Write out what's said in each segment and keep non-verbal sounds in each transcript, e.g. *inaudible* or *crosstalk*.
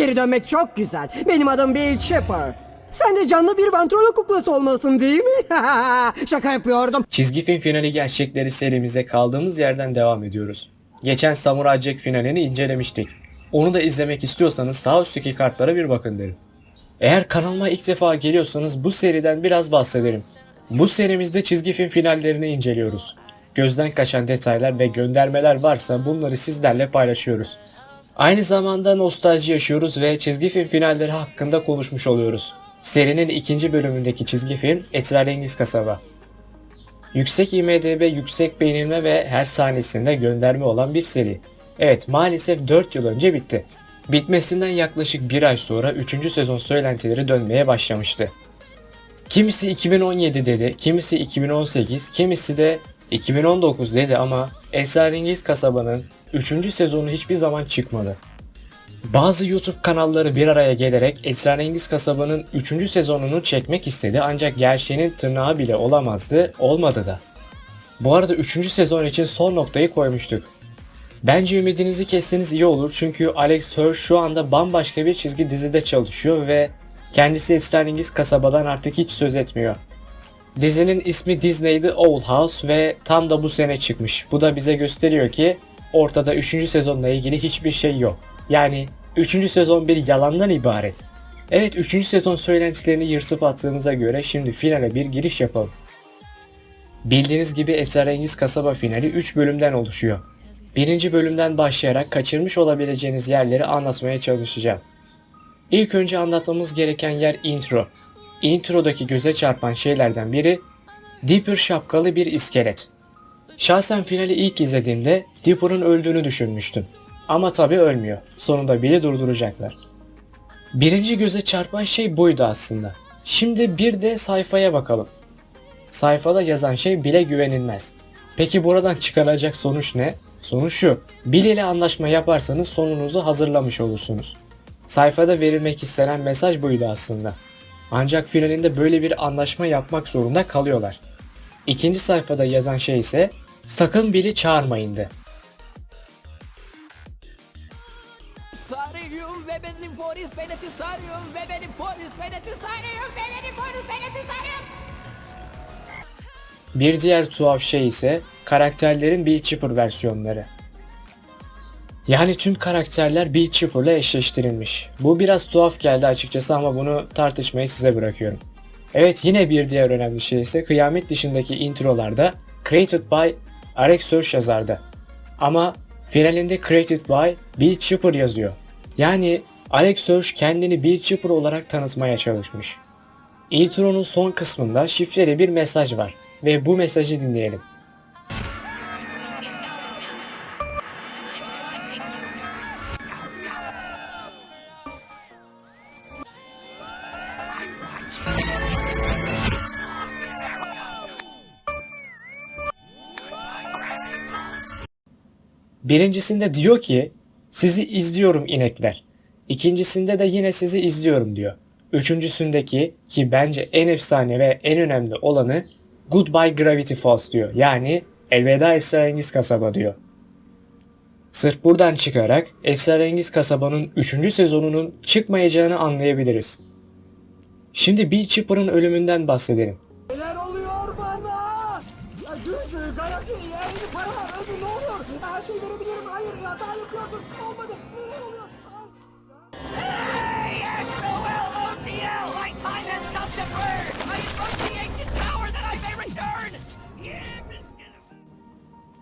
Geri dönmek çok güzel. Benim adım Bill Chipper. Sen de canlı bir vantrolo kuklası olmalısın değil mi? *laughs* Şaka yapıyordum. Çizgi film finali gerçekleri serimize kaldığımız yerden devam ediyoruz. Geçen Samurai Jack finalini incelemiştik. Onu da izlemek istiyorsanız sağ üstteki kartlara bir bakın derim. Eğer kanalıma ilk defa geliyorsanız bu seriden biraz bahsederim. Bu serimizde çizgi film finallerini inceliyoruz. Gözden kaçan detaylar ve göndermeler varsa bunları sizlerle paylaşıyoruz. Aynı zamanda nostalji yaşıyoruz ve çizgi film finalleri hakkında konuşmuş oluyoruz. Serinin ikinci bölümündeki çizgi film Esrarengiz Kasaba. Yüksek IMDB, yüksek beğenilme ve her sahnesinde gönderme olan bir seri. Evet maalesef 4 yıl önce bitti. Bitmesinden yaklaşık bir ay sonra 3. sezon söylentileri dönmeye başlamıştı. Kimisi 2017 dedi, kimisi 2018, kimisi de 2019 dedi ama Esrarengiz Kasaba'nın 3. sezonu hiçbir zaman çıkmadı. Bazı YouTube kanalları bir araya gelerek Esrarengiz Kasaba'nın 3. sezonunu çekmek istedi ancak gerçeğinin tırnağı bile olamazdı, olmadı da. Bu arada 3. sezon için son noktayı koymuştuk. Bence ümidinizi kesseniz iyi olur çünkü Alex Hirsch şu anda bambaşka bir çizgi dizide çalışıyor ve kendisi Esrarengiz Kasaba'dan artık hiç söz etmiyor. Dizinin ismi Disney'di Owl House ve tam da bu sene çıkmış. Bu da bize gösteriyor ki ortada 3. sezonla ilgili hiçbir şey yok. Yani 3. sezon bir yalandan ibaret. Evet 3. sezon söylentilerini yırsıp attığımıza göre şimdi finale bir giriş yapalım. Bildiğiniz gibi Esrarengiz Kasaba finali 3 bölümden oluşuyor. Birinci bölümden başlayarak kaçırmış olabileceğiniz yerleri anlatmaya çalışacağım. İlk önce anlatmamız gereken yer intro. Introdaki göze çarpan şeylerden biri Dipper şapkalı bir iskelet. Şahsen finali ilk izlediğimde Dipper'ın öldüğünü düşünmüştüm. Ama tabi ölmüyor. Sonunda bile durduracaklar. Birinci göze çarpan şey buydu aslında. Şimdi bir de sayfaya bakalım. Sayfada yazan şey bile güvenilmez. Peki buradan çıkaracak sonuç ne? Sonuç şu. Bill ile anlaşma yaparsanız sonunuzu hazırlamış olursunuz. Sayfada verilmek istenen mesaj buydu aslında. Ancak finalinde böyle bir anlaşma yapmak zorunda kalıyorlar. İkinci sayfada yazan şey ise sakın Bill'i çağırmayındı. Sarium ve benim polis benetisarium ve benim polis benetisarium ve benim polis benetisarium. Bir diğer tuhaf şey ise karakterlerin Bill Chipper versiyonları. Yani tüm karakterler Bill Chipper'la eşleştirilmiş. Bu biraz tuhaf geldi açıkçası ama bunu tartışmayı size bırakıyorum. Evet yine bir diğer önemli şey ise kıyamet dışındaki introlarda Created by Alex Hirsch yazardı. Ama finalinde Created by Bill Chipper yazıyor. Yani Alex Hirsch kendini Bill Chipper olarak tanıtmaya çalışmış. Intronun son kısmında şifreli bir mesaj var ve bu mesajı dinleyelim. Birincisinde diyor ki sizi izliyorum inekler. İkincisinde de yine sizi izliyorum diyor. Üçüncüsündeki ki bence en efsane ve en önemli olanı Goodbye Gravity Falls diyor. Yani elveda esrarengiz kasaba diyor. Sırf buradan çıkarak esrarengiz kasabanın 3. sezonunun çıkmayacağını anlayabiliriz. Şimdi Bill Chipper'ın ölümünden bahsedelim. Neler oluyor bana? Ya, Cücü, Garaki, elini para var, ödü ne oluyor? Her şeyi verebilirim, hayır hata yapıyorsun. Olmadı, neler oluyor?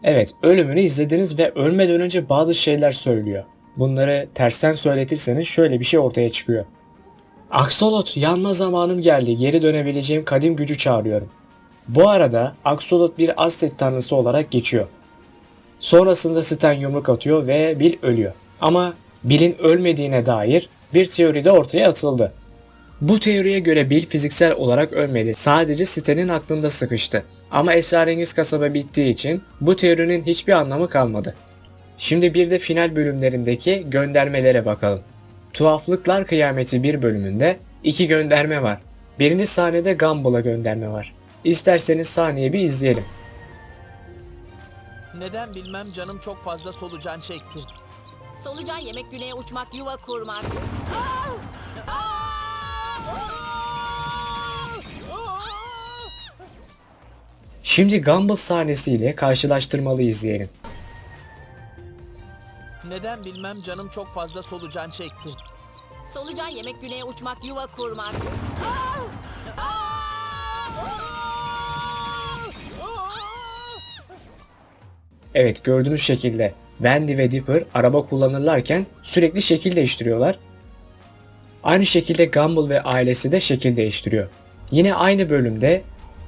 Evet, ölümünü izlediniz ve ölmeden önce bazı şeyler söylüyor. Bunları tersten söyletirseniz şöyle bir şey ortaya çıkıyor. Axolot, yanma zamanım geldi. Geri dönebileceğim kadim gücü çağırıyorum. Bu arada Axolot bir Aztek tanrısı olarak geçiyor. Sonrasında Stan yumruk atıyor ve Bill ölüyor. Ama Bill'in ölmediğine dair bir teori de ortaya atıldı. Bu teoriye göre Bill fiziksel olarak ölmedi. Sadece Stan'in aklında sıkıştı. Ama esrarengiz kasaba bittiği için bu teorinin hiçbir anlamı kalmadı. Şimdi bir de final bölümlerindeki göndermelere bakalım. Tuhaflıklar Kıyameti bir bölümünde iki gönderme var. Birinci sahnede Gumball'a gönderme var. İsterseniz sahneyi bir izleyelim. Neden bilmem canım çok fazla solucan çekti. Solucan yemek güneye uçmak, yuva kurmak. Ah! Şimdi Gumball sahnesiyle karşılaştırmalı izleyelim. Neden bilmem canım çok fazla solucan çekti. Solucan yemek güneye uçmak, yuva kurmak. Ah! Ah! Ah! Evet gördüğünüz şekilde Wendy ve Dipper araba kullanırlarken sürekli şekil değiştiriyorlar. Aynı şekilde Gumball ve ailesi de şekil değiştiriyor. Yine aynı bölümde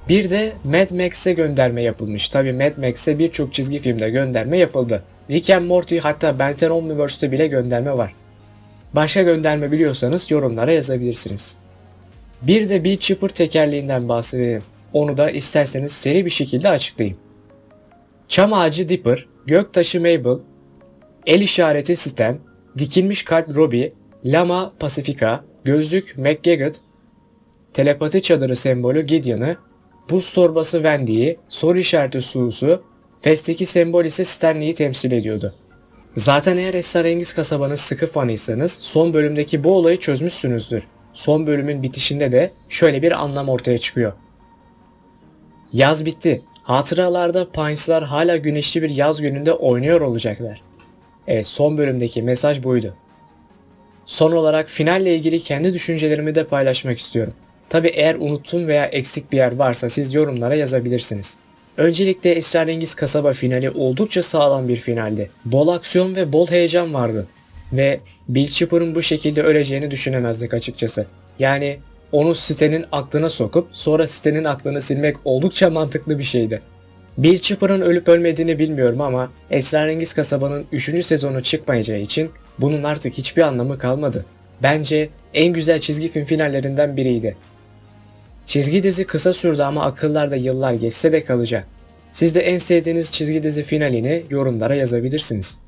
bir de Mad Max'e gönderme yapılmış. Tabi Mad Max'e birçok çizgi filmde gönderme yapıldı. Rick and Morty hatta Benzen Omniverse'de bile gönderme var. Başka gönderme biliyorsanız yorumlara yazabilirsiniz. Bir de Bill Chipper tekerleğinden bahsedelim. Onu da isterseniz seri bir şekilde açıklayayım. Çam ağacı Dipper, göktaşı Mabel, el işareti Stan, dikilmiş kalp Robbie, lama Pacifica, gözlük McGaggot, telepati çadırı sembolü Gideon'ı, buz torbası Wendy'yi, soru işareti Sue'su, festeki sembol ise Stanley'i temsil ediyordu. Zaten eğer Esrarengiz Kasabanın sıkı fanıysanız son bölümdeki bu olayı çözmüşsünüzdür. Son bölümün bitişinde de şöyle bir anlam ortaya çıkıyor. Yaz bitti. Hatıralarda Pines'lar hala güneşli bir yaz gününde oynuyor olacaklar. Evet son bölümdeki mesaj buydu. Son olarak finalle ilgili kendi düşüncelerimi de paylaşmak istiyorum. Tabi eğer unuttuğum veya eksik bir yer varsa siz yorumlara yazabilirsiniz. Öncelikle Esrarengiz Kasaba finali oldukça sağlam bir finaldi. Bol aksiyon ve bol heyecan vardı. Ve Bill Chipper'ın bu şekilde öleceğini düşünemezdik açıkçası. Yani onu sitenin aklına sokup sonra sitenin aklını silmek oldukça mantıklı bir şeydi. Bill Chipper'ın ölüp ölmediğini bilmiyorum ama Esrarengiz Kasaba'nın 3. sezonu çıkmayacağı için bunun artık hiçbir anlamı kalmadı. Bence en güzel çizgi film finallerinden biriydi. Çizgi dizi kısa sürdü ama akıllarda yıllar geçse de kalacak. Siz de en sevdiğiniz çizgi dizi finalini yorumlara yazabilirsiniz.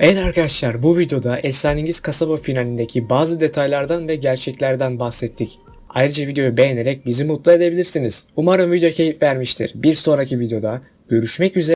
Evet arkadaşlar bu videoda Esrarengiz Kasaba finalindeki bazı detaylardan ve gerçeklerden bahsettik. Ayrıca videoyu beğenerek bizi mutlu edebilirsiniz. Umarım video keyif vermiştir. Bir sonraki videoda görüşmek üzere.